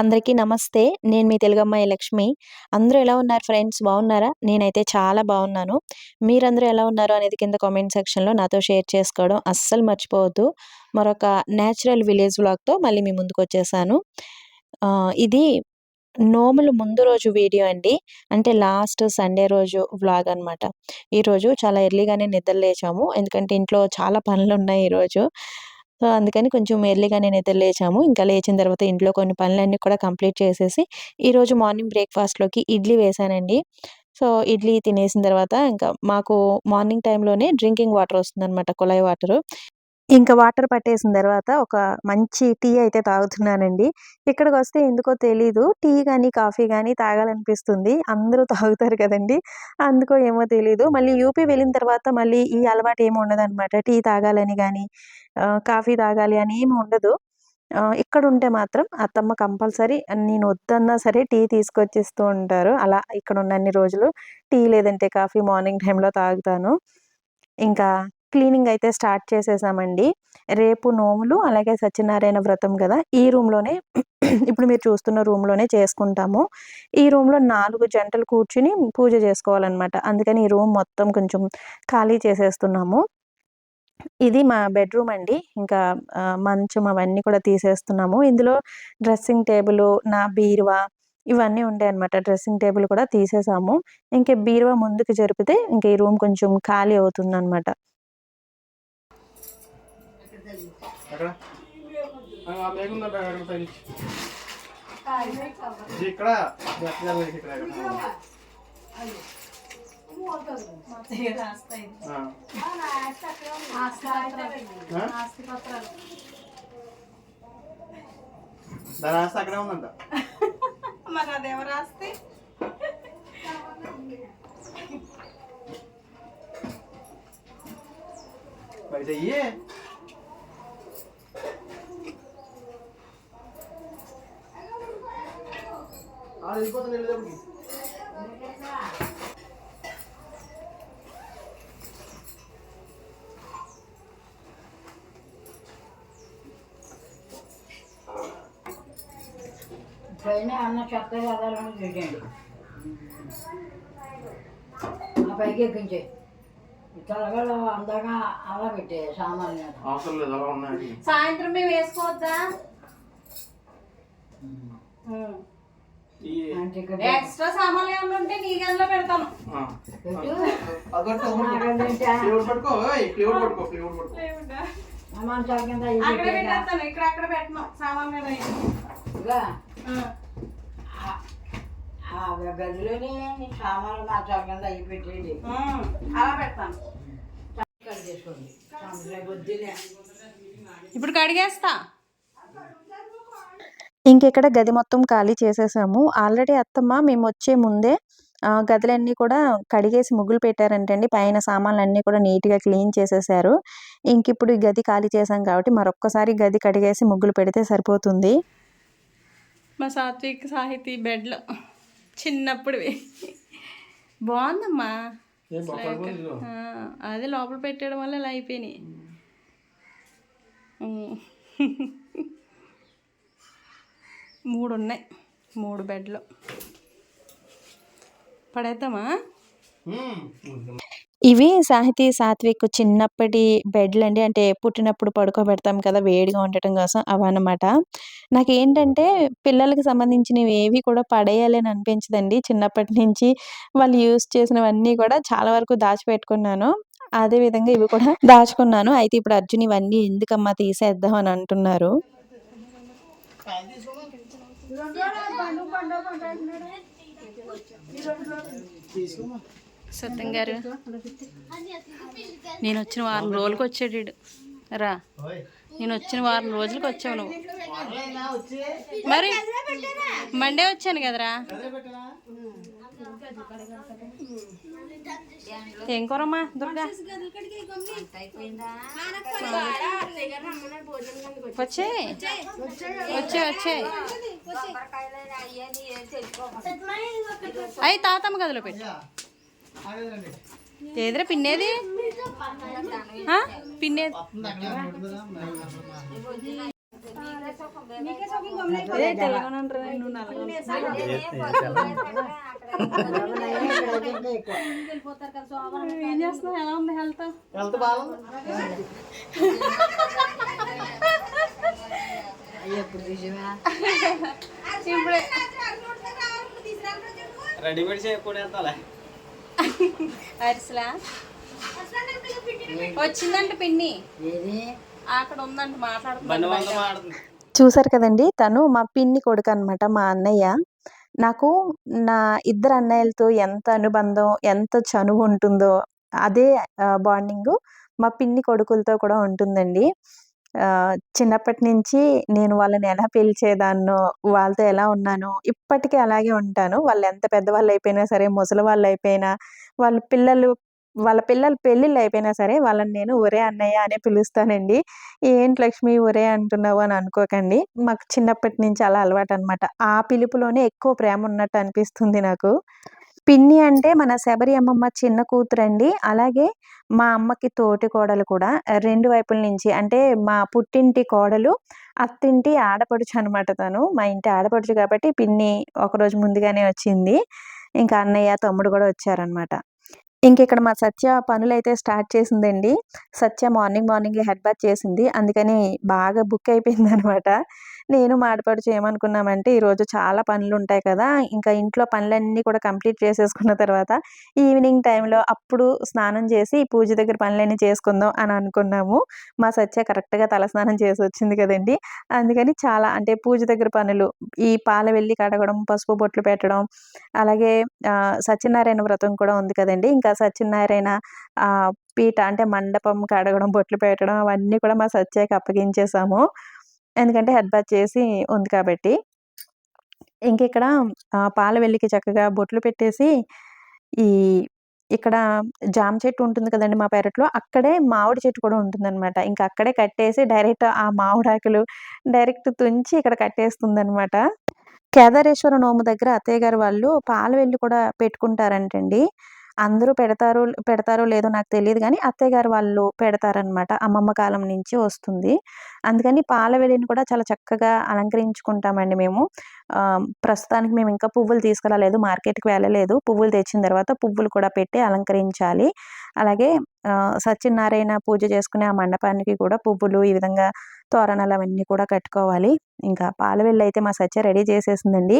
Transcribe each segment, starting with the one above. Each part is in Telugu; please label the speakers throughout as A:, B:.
A: అందరికీ నమస్తే. నేను మీ తెలుగమ్మాయి లక్ష్మి. అందరూ ఎలా ఉన్నారు ఫ్రెండ్స్? బాగున్నారా? నేనైతే చాలా బాగున్నాను. మీరందరూ ఎలా ఉన్నారు అనేది కింద కామెంట్ సెక్షన్లో నాతో షేర్ చేసుకోవడం అస్సలు మర్చిపోవద్దు. మరొక న్యాచురల్ విలేజ్ వ్లాగ్తో మళ్ళీ మీ ముందుకు వచ్చేసాను. ఇది నోములు ముందు రోజు వీడియో అండి. అంటే లాస్ట్ సండే రోజు వ్లాగ్ అనమాట ఈరోజు చాలా ఎర్లీగానే నిద్ర లేచాము. ఎందుకంటే ఇంట్లో చాలా పనులు ఉన్నాయి ఈరోజు సో అందుకని కొంచెం ఎర్లీగా నేనైతే లేచాము. ఇంకా లేచిన తర్వాత ఇంట్లో కొన్ని పనులన్నీ కూడా కంప్లీట్ చేసేసి ఈరోజు మార్నింగ్ బ్రేక్ఫాస్ట్లోకి ఇడ్లీ వేసానండి. సో ఇడ్లీ తినేసిన తర్వాత ఇంకా మాకు మార్నింగ్ టైంలోనే డ్రింకింగ్ వాటర్ వస్తుందన్నమాట కుళాయి వాటర్. ఇంకా వాటర్ పట్టేసిన తర్వాత ఒక మంచి టీ అయితే తాగుతున్నానండి. ఇక్కడికి వస్తే ఎందుకో తెలీదు. టీ కానీ కాఫీ కానీ తాగాలనిపిస్తుంది. అందరూ తాగుతారు కదండి. అందుకో ఏమో తెలీదు. మళ్ళీ యూపీ వెళ్ళిన తర్వాత మళ్ళీ ఈ అలవాటు ఏమి ఉండదు అనమాట టీ తాగాలని కానీ కాఫీ తాగాలి అని ఏమి ఉండదు. ఇక్కడ ఉంటే మాత్రం అత్తమ్మ కంపల్సరీ నేను వద్దన్నా సరే టీ తీసుకొచ్చిస్తూ ఉంటారు. అలా ఇక్కడ ఉన్నన్ని రోజులు టీ లేదంటే కాఫీ మార్నింగ్ టైంలో తాగుతాను. ఇంకా క్లీనింగ్ అయితే స్టార్ట్ చేసేసామండి. రేపు నోములు అలాగే సత్యనారాయణ వ్రతం కదా ఈ రూమ్లోనే ఇప్పుడు మీరు చూస్తున్న రూమ్లోనే చేసుకుంటాము. ఈ రూమ్లో నాలుగు జంటలు కూర్చుని పూజ చేసుకోవాలన్నమాట. అందుకని ఈ రూమ్ మొత్తం కొంచెం ఖాళీ చేసేస్తున్నాము. ఇది మా బెడ్రూమ్ అండి. ఇంకా మంచం అవన్నీ కూడా తీసేస్తున్నాము. ఇందులో డ్రెస్సింగ్ టేబుల్ నా బీరువా ఇవన్నీ ఉంటాయి అనమాట డ్రెస్సింగ్ టేబుల్ కూడా తీసేసాము. ఇంకా బీరువా ముందుకు జరిపితే ఇంకా ఈ రూమ్ కొంచెం ఖాళీ అవుతుంది అనమాట
B: ఆ అక్కడ పైన ఇక్కడ ఇక్కడ? ఆ. దాని ఆస్తి అక్కడే ఉందంట.
C: మరి అదేమో రాస్తే
B: బయట ఇయ్యే. వెళ్ళేటప్పటికి
D: పైన అన్న చెత్త కదాలని చూడండి ఆ పైకి ఎక్కించే. తలగడ అందాక అలా పెట్టే సామాన్లు
B: అవసరం లేదు అలా ఉన్నాయి.
C: సాయంత్రం మేము వేసుకోవద్దా ఎక్స్ట్రా సామాన్లు ఏమైనా ఉంటే నీ గదిలో పెడతాను. అక్కడ? పెట్టేస్తాను. ఇక్కడ అక్కడ పెట్టను. సామాన్లు
D: గదిలోనే సామాన్లు మా చాల కింద అవి పెట్టేది
C: అలా పెడతాను. ఇప్పుడు కడిగేస్తా.
A: ఇంకెక్కడ గది మొత్తం ఖాళీ చేసేసాము. ఆల్రెడీ అత్తమ్మ మేము వచ్చే ముందే ఆ, గదులన్నీ కూడా కడిగేసి ముగ్గులు పెట్టారంటండి. పైన సామాన్లు అన్నీ కూడా నీట్గా క్లీన్ చేసేసారు. ఇంక ఇప్పుడు ఈ గది ఖాళీ చేసాం కాబట్టి మరొక్కసారి గది కడిగేసి ముగ్గులు పెడితే సరిపోతుంది.
C: మా సాత్విక్ సాహితీ బెడ్లో చిన్నప్పుడువి బాగుందమ్మా. అదే లోపల పెట్టడం వల్ల ఇలా అయిపోయినాయి. మూడు ఉన్నాయి మూడు బెడ్లు. పడేద్దామా?
A: ఇవి సాహితీ సాత్విక్ చిన్నప్పటి బెడ్లు అండి అంటే పుట్టినప్పుడు పడుకోబెడతాం కదా వేడిగా ఉండటం కోసం అవన్నమాట. నాకు ఏంటంటే పిల్లలకి సంబంధించినవి ఏవి కూడా పడేయాలని అనిపించదండి. చిన్నప్పటి నుంచి వాళ్ళు యూస్ చేసినవన్నీ కూడా చాలా వరకు దాచిపెట్టుకున్నాను. అదే విధంగా ఇవి కూడా దాచుకున్నాను. అయితే ఇప్పుడు అర్జున్ ఇవన్నీ ఎందుకమ్మా తీసేద్దాం అని అంటున్నారు.
C: సత్యం గారు నేను వచ్చిన వారం రోజులకి వచ్చాడు రా. నేను వచ్చిన వారం రోజులకి వచ్చావు నువ్వు. మరి మండే వచ్చాను కదరా? ఏం కూరమ్మా దుర్గా? వచ్చే. వచ్చే వచ్చే. అయి తాతమ్మ గదిలో పెట్టు. ఏదిరా పిన్నేది? పిన్నేది. ఏం చేస్తున్నావు ఎలా ఉంది హెల్త్
B: హెల్త్ బాగుంది
C: ఇప్పుడే
B: రెడీమేడ్ చేయకుండా వెళ్తాలే
C: అరిసెలా? వచ్చిందంట పిన్ని.
D: ఏది?
C: అక్కడ మాట్లాడుతుంది.
B: మాడుతుంది
A: చూసారు కదండి తను మా పిన్ని కొడుకు అనమాట మా అన్నయ్య. నాకు నా ఇద్దరు అన్నయ్యలతో ఎంత అనుబంధం ఎంత చనువు ఉంటుందో అదే బాండింగ్ మా పిన్ని కొడుకులతో కూడా ఉంటుందండి. ఆ, చిన్నప్పటి నుంచి నేను వాళ్ళని ఎలా పిలిచేదాన్నో వాళ్ళతో ఎలా ఉన్నానో ఇప్పటికీ అలాగే ఉంటాను. వాళ్ళు ఎంత పెద్దవాళ్ళు అయిపోయినా సరే ముసలి వాళ్ళు అయిపోయినా వాళ్ళ పిల్లలు వాళ్ళ పిల్లల పెళ్ళిళ్ళు అయిపోయినా సరే వాళ్ళని నేను ఒరే అన్నయ్య అనే పిలుస్తానండి. ఏంటి లక్ష్మి ఒరే అంటున్నావు అని అనుకోకండి. మాకు చిన్నప్పటి నుంచి అలా అలవాటు అనమాట ఆ పిలుపులోనే ఎక్కువ ప్రేమ ఉన్నట్టు అనిపిస్తుంది నాకు. పిన్ని అంటే మన శబరి అమ్మమ్మ చిన్న కూతురండి. అలాగే మా అమ్మకి తోటి కోడలు కూడా రెండు వైపుల నుంచి అంటే మా పుట్టింటి కోడలు అత్తింటి ఆడపడుచు అనమాట తను. మా ఇంటి ఆడపడుచు కాబట్టి పిన్ని ఒకరోజు ముందుగానే వచ్చింది. ఇంకా అన్నయ్య తమ్ముడు కూడా వచ్చారనమాట ఇంక ఇక్కడ మా సత్య పనులైతే స్టార్ట్ చేసిందండి. Satya morning morning head bath చేసింది. అందుకని బాగా బుక్ అయిపోయింది అనమాట నేను మాడపడుచు ఏమనుకున్నామంటే ఈరోజు చాలా పనులు ఉంటాయి కదా! ఇంకా ఇంట్లో పనులన్నీ కూడా కంప్లీట్ చేసేసుకున్న తర్వాత ఈవినింగ్ టైంలో అప్పుడు స్నానం చేసి పూజ దగ్గర పనులన్నీ చేసుకుందాం అని అనుకున్నాము. మా సత్య కరెక్ట్గా తలస్నానం చేసి వచ్చింది కదండి! అందుకని చాలా అంటే పూజ దగ్గర పనులు ఈ పాల వెళ్ళి కడగడం పసుపు బొట్లు పెట్టడం అలాగే సత్యనారాయణ వ్రతం కూడా ఉంది కదండి! ఇంకా సత్యనారాయణ పీఠ పీట అంటే మండపం కడగడం బొట్లు పెట్టడం అవన్నీ కూడా మా సత్యకి అప్పగించేసాము. ఎందుకంటే హెడ్ బాత్ చేసి ఉంది కాబట్టి. ఇంక ఇక్కడ పాల వెల్లికి చక్కగా బొట్లు పెట్టేసి ఈ ఇక్కడ జామ చెట్టు ఉంటుంది కదండి మా పెరట్లో అక్కడే మామిడి చెట్టు కూడా ఉంటుందన్నమాట. ఇంకా అక్కడే కట్టేసి డైరెక్ట్ ఆ మామిడాకులు డైరెక్ట్ తుంచి ఇక్కడ కట్టేస్తుంది అనమాట కేదారేశ్వర నోము దగ్గర అత్తయ్య గారు వాళ్ళు పాల వెల్లి కూడా పెట్టుకుంటారంటండి. అందరూ పెడతారో పెడతారో లేదో నాకు తెలియదు కానీ అత్తయ్య గారు వాళ్ళు పెడతారనమాట అమ్మమ్మ కాలం నుంచి వస్తుంది. అందుకని పాల వెలిని కూడా చాలా చక్కగా అలంకరించుకుంటామండి మేము. ప్రస్తుతానికి మేము ఇంకా పువ్వులు తీసుకెళ్ళలేదు మార్కెట్కి వెళ్ళలేదు. పువ్వులు తెచ్చిన తర్వాత పువ్వులు కూడా పెట్టి అలంకరించాలి. అలాగే సత్యనారాయణ పూజ చేసుకునే ఆ మండపానికి కూడా పువ్వులు ఈ విధంగా తోరణాలు అవన్నీ కూడా కట్టుకోవాలి. ఇంకా పాలవెల్లి అయితే మా సత్య రెడీ చేసేసిందండి.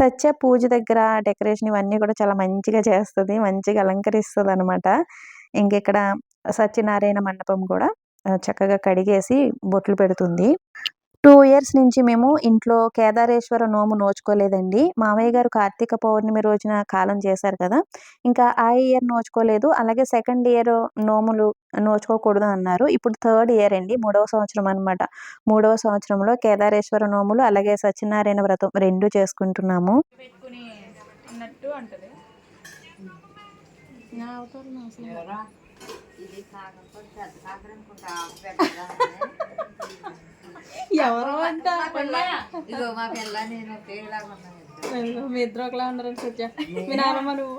A: సత్య పూజ దగ్గర డెకరేషన్ ఇవన్నీ కూడా చాలా మంచిగా చేస్తుంది మంచిగా అలంకరిస్తుంది అనమాట ఇంకెక్కడ సత్యనారాయణ మండపం కూడా చక్కగా కడిగేసి బొట్లు పెడుతుంది. టూ ఇయర్స్ నుంచి మేము ఇంట్లో కేదారేశ్వర నోము నోచుకోలేదండి. మామయ్య గారు కార్తీక పౌర్ణమి రోజున కాలం చేశారు కదా ఇంకా ఆ ఇయర్ నోచుకోలేదు. అలాగే సెకండ్ ఇయర్ నోములు నోచుకోకూడదు అన్నారు. ఇప్పుడు థర్డ్ ఇయర్ అండి మూడవ సంవత్సరం అన్నమాట. మూడవ సంవత్సరంలో కేదారేశ్వర నోములు అలాగే సత్యనారాయణ వ్రతం రెండు చేసుకుంటున్నాము.
D: ఇది
C: ఎవరు అంట
D: ఇదిగో మా పిల్ల నేను
C: మీ ఇద్దరు ఒకలా ఉండరు సత్య మీ నాన్నమ్మ నువ్వు?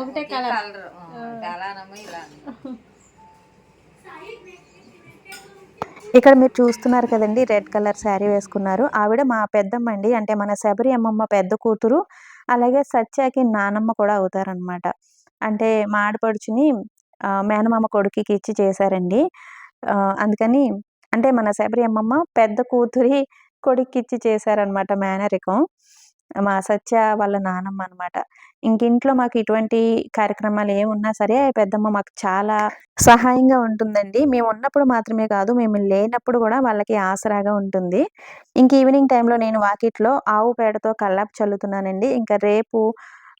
D: ఒకటి
C: కలర్.
A: ఇక్కడ మీరు చూస్తున్నారు కదండి రెడ్ కలర్ శారీ వేసుకున్నారు. ఆవిడ మా పెద్దమ్మ అండి. అంటే మన శబరి అమ్మమ్మ పెద్ద కూతురు. అలాగే సత్యకి నానమ్మ కూడా అవుతారనమాట అంటే మా ఆడపడుచుని ఆ, మేనమామ కొడుకుకి ఇచ్చి చేశారండి. అందుకని అంటే మన శబరి అమ్మమ్మ పెద్ద కూతురి కొడుక్కిచ్చి చేశారనమాట మేనరికం. మా సత్య వాళ్ళ నానమ్మ అనమాట ఇంకింట్లో మాకు ఇటువంటి కార్యక్రమాలు ఏమున్నా సరే పెద్దమ్మ మాకు చాలా సహాయంగా ఉంటుందండి. మేము ఉన్నప్పుడు మాత్రమే కాదు మేము లేనప్పుడు కూడా వాళ్ళకి ఆసరాగా ఉంటుంది. ఇంక ఈవినింగ్ టైంలో నేను వాకిట్లో ఆవు పేడతో కల్లాపు చల్లుతున్నానండి. ఇంకా రేపు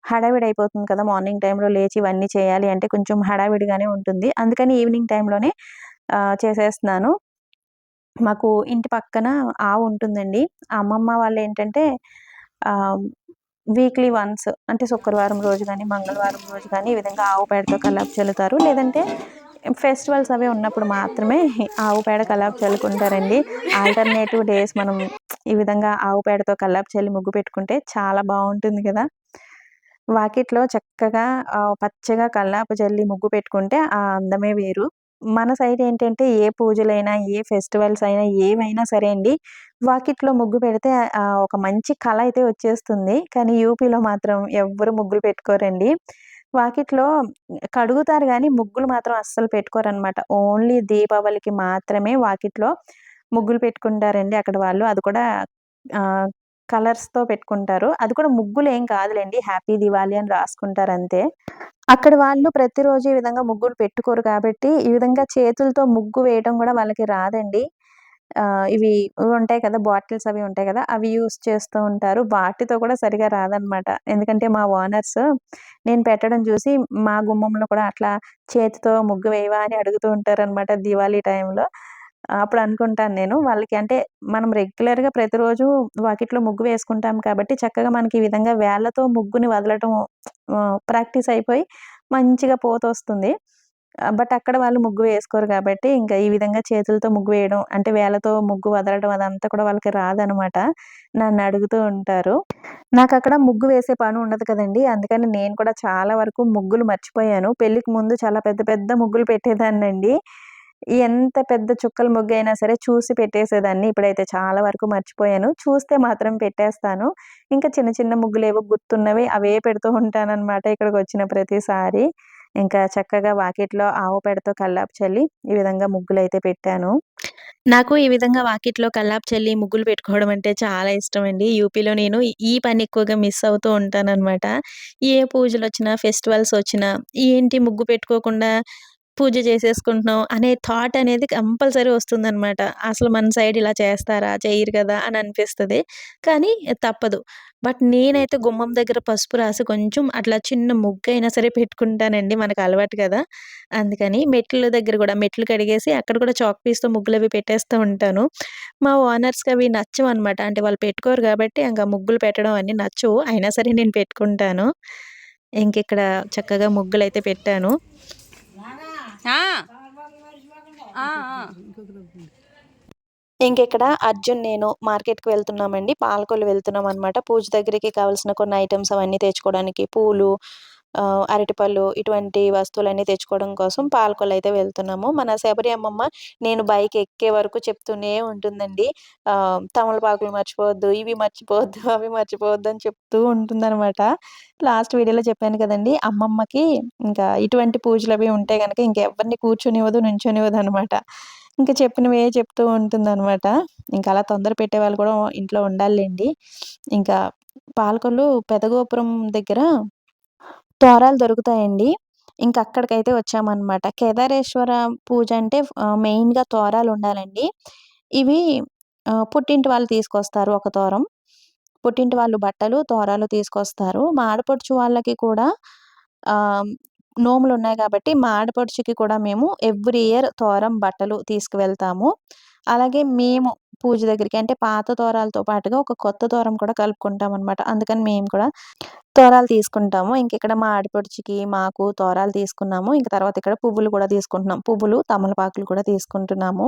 A: హడావిడి అయిపోతుంది కదా మార్నింగ్ టైంలో లేచి ఇవన్నీ చేయాలి అంటే కొంచెం హడావిడిగానే ఉంటుంది. అందుకని ఈవినింగ్ టైంలోనే చేసేస్తున్నాను. మాకు ఇంటి పక్కన ఆవు ఉంటుందండి. అమ్మమ్మ వాళ్ళు ఏంటంటే వీక్లీ వన్స్ అంటే శుక్రవారం రోజు కానీ మంగళవారం రోజు కానీ ఈ విధంగా ఆవు పేడతో కలాపు చల్లుతారు. లేదంటే ఫెస్టివల్స్ అవి ఉన్నప్పుడు మాత్రమే ఆవు పేడ కలాపు చల్లుకుంటారండి. ఆల్టర్నేటివ్ డేస్ మనం ఈ విధంగా ఆవు పేడతో కల్లాపు చల్లి ముగ్గు పెట్టుకుంటే చాలా బాగుంటుంది కదా. వాకిట్లో చక్కగా పచ్చగా కల్లాపు చల్లి ముగ్గు పెట్టుకుంటే ఆ అందమే వేరు. మన సైడ్ ఏంటంటే ఏ పూజలైనా, ఏ ఫెస్టివల్స్ అయినా, ఏవైనా సరే అండి, వాకిట్లో ముగ్గు పెడితే ఒక మంచి కళ అయితే వచ్చేస్తుంది. కానీ యూపీలో మాత్రం ఎవ్వరు ముగ్గులు పెట్టుకోరండి. వాకిట్లో కడుగుతారు కానీ ముగ్గులు మాత్రం అస్సలు పెట్టుకోరనమాట. ఓన్లీ దీపావళికి మాత్రమే వాకిట్లో ముగ్గులు పెట్టుకుంటారండి అక్కడ వాళ్ళు. అది కూడా కలర్స్‌తో పెట్టుకుంటారు. అది కూడా ముగ్గులు ఏం కాదులేండి హ్యాపీ దివాళీ అని రాసుకుంటారు అంతే అక్కడ వాళ్ళు ప్రతిరోజు ఈ విధంగా ముగ్గులు పెట్టుకోరు కాబట్టి, ఈ విధంగా చేతులతో ముగ్గు వేయడం కూడా వాళ్ళకి రాదండి. ఇవి ఉంటాయి కదా! బాటిల్స్ అవి ఉంటాయి కదా! అవి యూజ్ చేస్తూ ఉంటారు. వాటితో కూడా సరిగ్గా రాదనమాట. ఎందుకంటే మా ఓనర్స్ నేను పెట్టడం చూసి, మా గుమ్మంలో కూడా అట్లా చేతితో ముగ్గు వేయవా అని అడుగుతూ ఉంటారనమాట దివాళీ టైంలో. అప్పుడు అనుకుంటాను నేను వాళ్ళకి అంటే మనం రెగ్యులర్‌గా ప్రతిరోజు వాకిట్లో ముగ్గు వేసుకుంటాం కాబట్టి, చక్కగా మనకి ఈ విధంగా వేళ్ళతో ముగ్గుని వదలటం ప్రాక్టీస్ అయిపోయి మంచిగా పోతొస్తుంది. బట్ అక్కడ వాళ్ళు ముగ్గు వేసుకోరు కాబట్టి, ఇంకా ఈ విధంగా చేతులతో ముగ్గు వేయడం, అంటే వేలతో ముగ్గు వదలడం అదంతా కూడా వాళ్ళకి రాదనమాట. నన్ను అడుగుతూ ఉంటారు. నాకు అక్కడ ముగ్గు వేసే పని ఉండదు కదండి అందుకని నేను కూడా చాలా వరకు ముగ్గులు మర్చిపోయాను. పెళ్ళికి ముందు చాలా పెద్ద పెద్ద ముగ్గులు పెట్టేదాన్నండి. ఎంత పెద్ద చుక్కల ముగ్గయినా సరే చూసి పెట్టేసేదాన్ని. ఇప్పుడైతే చాలా వరకు మర్చిపోయాను. చూస్తే మాత్రం పెట్టేస్తాను. ఇంకా చిన్న చిన్న ముగ్గులు ఏవో గుర్తున్నవి అవే పెడుతూ ఉంటానన్నమాట ఇక్కడికి వచ్చిన ప్రతిసారి. ఇంకా చక్కగా వాకిట్లో ఆవు పేడతో కల్లాపు చల్లి, ఈ విధంగా ముగ్గులు అయితే పెట్టాను. నాకు ఈ విధంగా వాకిట్లో కల్లాపు చల్లి ముగ్గులు పెట్టుకోవడం అంటే చాలా ఇష్టం అండి యూపీలో నేను ఈ పని ఎక్కువగా మిస్ అవుతూ ఉంటాననమాట. ఏ పూజలు వచ్చినా ఫెస్టివల్స్ వచ్చినా, ఏంటి ముగ్గు పెట్టుకోకుండా పూజ చేసేసుకుంటున్నాం అనే థాట్ అనేది కంపల్సరీ వస్తుందనమాట. అసలు మన సైడ్ ఇలా చేస్తారా? చేయరు కదా! అని అనిపిస్తుంది కానీ తప్పదు. బట్ నేనైతే గుమ్మం దగ్గర పసుపు రాసి కొంచెం అట్లా చిన్న ముగ్గు అయినా సరే పెట్టుకుంటానండి. మనకు అలవాటు కదా! అందుకని మెట్ల దగ్గర కూడా మెట్లు కడిగేసి అక్కడ కూడా చాక్ పీస్‌తో ముగ్గులు అవి పెట్టేస్తూ ఉంటాను. మా ఓనర్స్‌కి అవి నచ్చవు అనమాట అంటే వాళ్ళు పెట్టుకోరు కాబట్టి ఇంకా ముగ్గులు పెట్టడం అన్నీ నచ్చవు. అయినా సరే నేను పెట్టుకుంటాను. ఇంకిక్కడ చక్కగా ముగ్గులైతే పెట్టాను. ఇంకెక్కడ అర్జున్, నేను మార్కెట్‌కి వెళ్తున్నామండి. పాలకొల్లు వెళ్తున్నామనమాట. పూజ దగ్గరికి కావాల్సిన కొన్ని ఐటమ్స్ అవన్నీ తెచ్చుకోవడానికి పూలు, అరటిపళ్ళు ఇటువంటి వస్తువులన్నీ తెచ్చుకోవడం కోసం పాలకొల్లయితే వెళ్తున్నాము. మన శబరి అమ్మమ్మ నేను బైక్ ఎక్కే వరకు చెప్తూనే ఉంటుందండి. తమలపాకులు మర్చిపోవద్దు, ఇవి మర్చిపోవద్దు, అవి మర్చిపోవద్దు అని చెప్తూ ఉంటుందనమాట. లాస్ట్ వీడియోలో చెప్పాను కదండీ! అమ్మమ్మకి ఇంకా ఇటువంటి పూజలు అవి ఉంటే గనక ఇంకెవ్వరిని కూర్చొనివ్వదు, నుంచోనివ్వదనమాట. ఇంకా చెప్పినవే చెప్తూ ఉంటుందనమాట. ఇంకా అలా తొందర పెట్టేవాళ్ళు కూడా ఇంట్లో ఉండాలండి ఇంకా పాలకొల్లు పెదగోపురం దగ్గర తోరాలు దొరుకుతాయండి. ఇంక అక్కడికైతే వచ్చామనమాట. కేదారేశ్వర పూజ అంటే మెయిన్గా తోరాలు ఉండాలండి ఇవి పుట్టింటి వాళ్ళు తీసుకొస్తారు ఒక తోరం. పుట్టింటి వాళ్ళు బట్టలు, తోరాలు తీసుకొస్తారు. మా ఆడపడుచు వాళ్ళకి కూడా నోములు ఉన్నాయి కాబట్టి మా ఆడపడుచుకి కూడా మేము ఎవ్రీ ఇయర్ తోరం, బట్టలు తీసుకువెళ్తాము. అలాగే మేము పూజ దగ్గరికి అంటే పాత తోరాలతో పాటుగా ఒక కొత్త తోరం కూడా కలుపుకుంటాం అనమాట అందుకని మేము కూడా తోరాలు తీసుకుంటాము. ఇంకిక్కడ మా ఆడపడుచుకి, మాకు తోరాలు తీసుకున్నాము. ఇంక తర్వాత ఇక్కడ పువ్వులు కూడా తీసుకుంటున్నాం. పువ్వులు, తమలపాకులు కూడా తీసుకుంటున్నాము.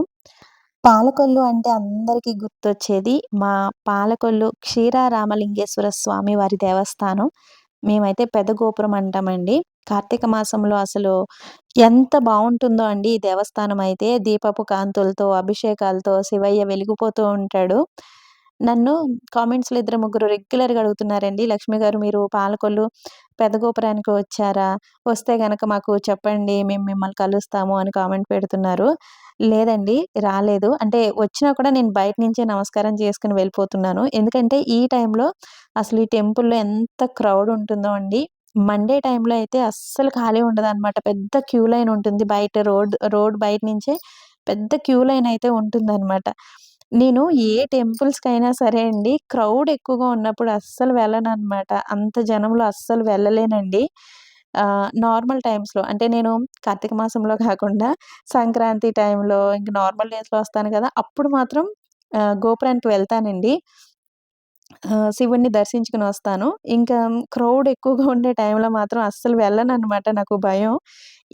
A: పాలకొల్లు అంటే అందరికీ గుర్తొచ్చేది మా పాలకొల్లు క్షీరారామలింగేశ్వర స్వామి వారి దేవస్థానం. మేమైతే పెద్ద గోపురం అంటామండి. కార్తీక మాసంలో అసలు ఎంత బాగుంటుందో అండి ఈ దేవస్థానం అయితే. దీపపు కాంతులతో, అభిషేకాలతో శివయ్య వెలిగిపోతూ ఉంటాడు. నన్ను కామెంట్స్‌లో ఇద్దరు, ముగ్గురు రెగ్యులర్‌గా అడుగుతున్నారండి. లక్ష్మి గారు మీరు పాలకొల్లు పెద్ద గోపురానికి వచ్చారా? వస్తే గనక మాకు చెప్పండి. మేము మిమ్మల్ని కలుస్తాము అని కామెంట్ పెడుతున్నారు. లేదండి రాలేదు. అంటే వచ్చినా కూడా నేను బయట నుంచే నమస్కారం చేసుకుని వెళ్ళిపోతున్నాను. ఎందుకంటే ఈ టైంలో అసలు ఈ టెంపుల్‌లో ఎంత క్రౌడ్ ఉంటుందో అండి. మండే టైంలో అయితే అస్సలు ఖాళీ ఉండదనమాట. పెద్ద క్యూ లైన్ ఉంటుంది. బయట రోడ్ రోడ్ బయట నుంచే పెద్ద క్యూ లైన్ అయితే ఉంటుందనమాట. నేను ఏ టెంపుల్స్‌కైనా సరే అండి క్రౌడ్ ఎక్కువగా ఉన్నప్పుడు అస్సలు వెళ్ళను అనమాట అంత జనంలో అస్సలు వెళ్ళలేనండి. నార్మల్ టైమ్స్‌లో అంటే నేను కార్తీక మాసంలో కాకుండా సంక్రాంతి టైంలో ఇంక నార్మల్ డేస్‌లో వస్తాను కదా! అప్పుడు మాత్రం గోపురానికి వెళ్తానండి. శివుణ్ణి దర్శించుకుని వస్తాను. ఇంకా క్రౌడ్ ఎక్కువగా ఉండే టైంలో మాత్రం అస్సలు వెళ్ళననమాట. నాకు భయం.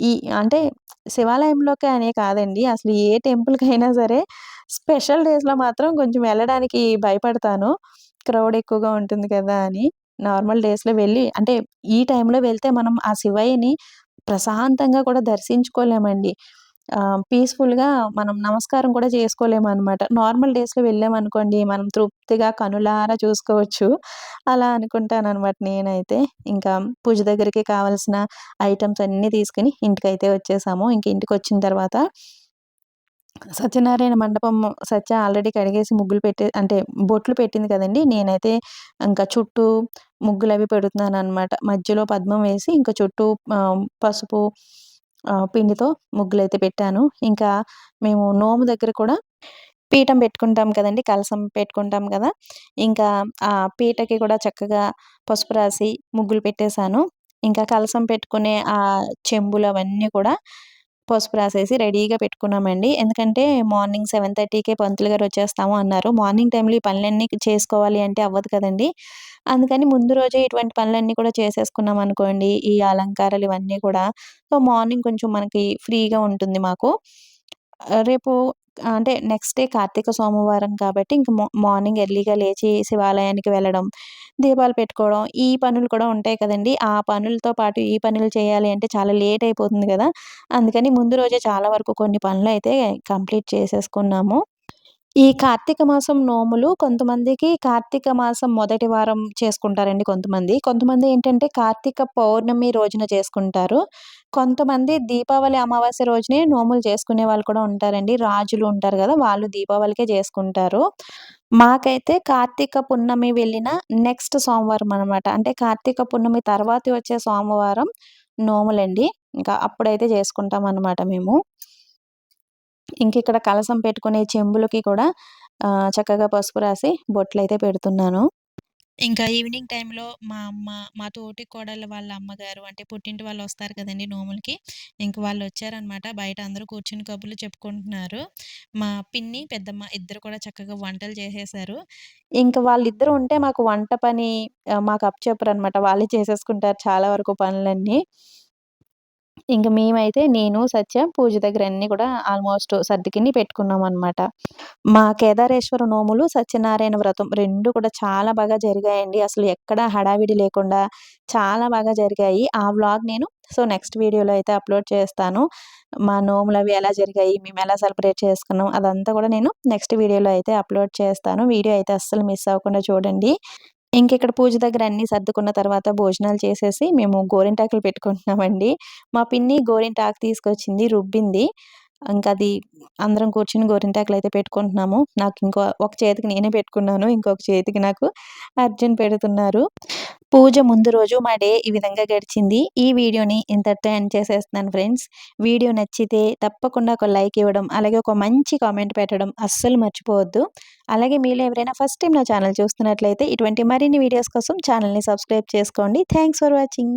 A: ఈ అంటే శివాలయంలోకి అనే కాదండి. అసలు ఏ టెంపుల్‌కైనా సరే స్పెషల్ డేస్‌లో మాత్రం కొంచెం వెళ్ళడానికి భయపడతాను. క్రౌడ్ ఎక్కువగా ఉంటుంది కదా అని. నార్మల్ డేస్‌లో వెళ్ళి అంటే ఈ టైంలో వెళ్తే మనం ఆ శివయ్యని ప్రశాంతంగా కూడా దర్శించుకోలేమండి. పీస్ఫుల్గా మనం నమస్కారం కూడా చేసుకోలేము అనమాట నార్మల్ డేస్లో వెళ్ళామనుకోండి మనం తృప్తిగా కనులారా చూసుకోవచ్చు. అలా అనుకుంటాను అనమాట నేనైతే. ఇంకా పూజ దగ్గరికి కావాల్సిన ఐటమ్స్ అన్నీ తీసుకుని ఇంటికైతే వచ్చేసాము. ఇంక ఇంటికి వచ్చిన తర్వాత సత్యనారాయణ మండపం సత్య ఆల్రెడీ కడిగేసి ముగ్గులు పెట్టే అంటే బొట్లు పెట్టింది కదండి. నేనైతే ఇంకా చుట్టూ ముగ్గులు అవి పెడుతున్నాను అనమాట మధ్యలో పద్మం వేసి ఇంకా చుట్టూ పసుపు పిండితో ముగ్గులైతే పెట్టాను. ఇంకా మేము నోము దగ్గర కూడా పీఠం పెట్టుకుంటాం కదండి కలసం పెట్టుకుంటాం కదా. ఇంకా ఆ పీటకి కూడా చక్కగా పసుపు రాసి ముగ్గులు పెట్టేశాను. ఇంకా కలసం పెట్టుకునే ఆ చెంబులు అవన్నీ కూడా పసుపు రాసేసి రెడీగా పెట్టుకున్నామండి. ఎందుకంటే మార్నింగ్ సెవెన్ థర్టీకే పంతులు గారు వచ్చేస్తాము అన్నారు. మార్నింగ్ టైంలో ఈ పనులన్నీ చేసుకోవాలి అంటే అవ్వదు కదండి. అందుకని ముందు రోజే ఇటువంటి పనులన్నీ కూడా చేసేసుకున్నాం అనుకోండి. ఈ అలంకారాలు ఇవన్నీ కూడా. సో మార్నింగ్ కొంచెం మనకి ఫ్రీగా ఉంటుంది మాకు. రేపు అంటే నెక్స్ట్ డే కార్తీక సోమవారం కాబట్టి ఇంక మార్నింగ్ ఎర్లీగా లేచి శివాలయానికి వెళ్ళడం దీపాలు పెట్టుకోవడం ఈ పనులు కూడా ఉంటాయి కదండి. ఆ పనులతో పాటు ఈ పనులు చేయాలి అంటే చాలా లేట్ అయిపోతుంది కదా. అందుకని ముందు రోజే చాలా వరకు కొన్ని పనులు అయితే కంప్లీట్ చేసేసుకున్నాము. ఈ కార్తీక మాసం నోములు కొంతమందికి కార్తీక మాసం మొదటి వారం చేసుకుంటారండి కొంతమంది. కొంతమంది ఏంటంటే కార్తీక పౌర్ణమి రోజున చేసుకుంటారు. కొంతమంది దీపావళి అమావాస్య రోజునే నోములు చేసుకునే వాళ్ళు కూడా ఉంటారండి. రాజులు ఉంటారు కదా వాళ్ళు దీపావళికే చేసుకుంటారు. మాకైతే కార్తీక పున్నమి వెళ్ళిన నెక్స్ట్ సోమవారం అనమాట అంటే కార్తీక పున్నమి తర్వాత వచ్చే సోమవారం నోములండి. ఇంకా అప్పుడైతే చేసుకుంటాం అన్నమాట మేము. ఇంక ఇక్కడ కలసం పెట్టుకునే చెంబులకి కూడా చక్కగా పసుపు రాసి బొట్లయితే పెడుతున్నాను. ఇంకా ఈవినింగ్ టైంలో మా అమ్మ మా తోటి కోడళ్ళ వాళ్ళ అమ్మగారు అంటే పుట్టింటి వాళ్ళు వస్తారు కదండి నోములకి ఇంక వాళ్ళు వచ్చారనమాట. బయట అందరూ కూర్చుని కబుర్లు చెప్పుకుంటున్నారు. మా పిన్ని పెద్దమ్మ ఇద్దరు కూడా చక్కగా వంటలు చేసేసారు. ఇంకా వాళ్ళిద్దరు ఉంటే మాకు వంట పని మాకు అప్పచెప్పరు అనమాట వాళ్ళే చేసేసుకుంటారు చాలా వరకు పనులన్నీ. ఇంక మేమైతే నేను సత్య పూజ దగ్గర అన్నీ కూడా ఆల్మోస్ట్ సర్దికిని పెట్టుకున్నాం అనమాట మా కేదారేశ్వర నోములు సత్యనారాయణ వ్రతం రెండు కూడా చాలా బాగా జరిగాయండి. అసలు ఎక్కడ హడావిడి లేకుండా చాలా బాగా జరిగాయి. ఆ వ్లాగ్ నేను సో నెక్స్ట్ వీడియోలో అయితే అప్లోడ్ చేస్తాను. మా నోములు అవి ఎలా జరిగాయి మేము ఎలా సెలబ్రేట్ చేసుకున్నాం అదంతా కూడా నేను నెక్స్ట్ వీడియోలో అయితే అప్లోడ్ చేస్తాను. వీడియో అయితే అస్సలు మిస్ అవ్వకుండా చూడండి. ఇంక ఇక్కడ పూజ దగ్గర అన్ని సర్దుకున్న తర్వాత భోజనాలు చేసేసి మేము గోరింటాకులు పెట్టుకుంటున్నామండి. మా పిన్ని గోరింటాకు తీసుకొచ్చింది రుబ్బింది. ఇంకా అది అందరం కూర్చుని గోరింటాకులు అయితే పెట్టుకుంటున్నాము. నాకు ఇంకో ఒక చేతికి నేనే పెట్టుకున్నాను. ఇంకొక చేతికి నాకు అర్జున్ పెడుతున్నారు. పూజ ముందు రోజు మా డే ఈ విధంగా గడిచింది. ఈ వీడియోని ఇంతటితో ఎండ్ చేసేస్తున్నాను ఫ్రెండ్స్. వీడియో నచ్చితే తప్పకుండా ఒక లైక్ ఇవ్వడం అలాగే ఒక మంచి కామెంట్ పెట్టడం అస్సలు మర్చిపోవద్దు. అలాగే మీలో ఎవరైనా ఫస్ట్ టైం నా ఛానల్ చూస్తున్నట్లయితే ఇటువంటి మరిన్ని వీడియోస్ కోసం ఛానల్ని సబ్స్క్రైబ్ చేసుకోండి. Thanks for watching.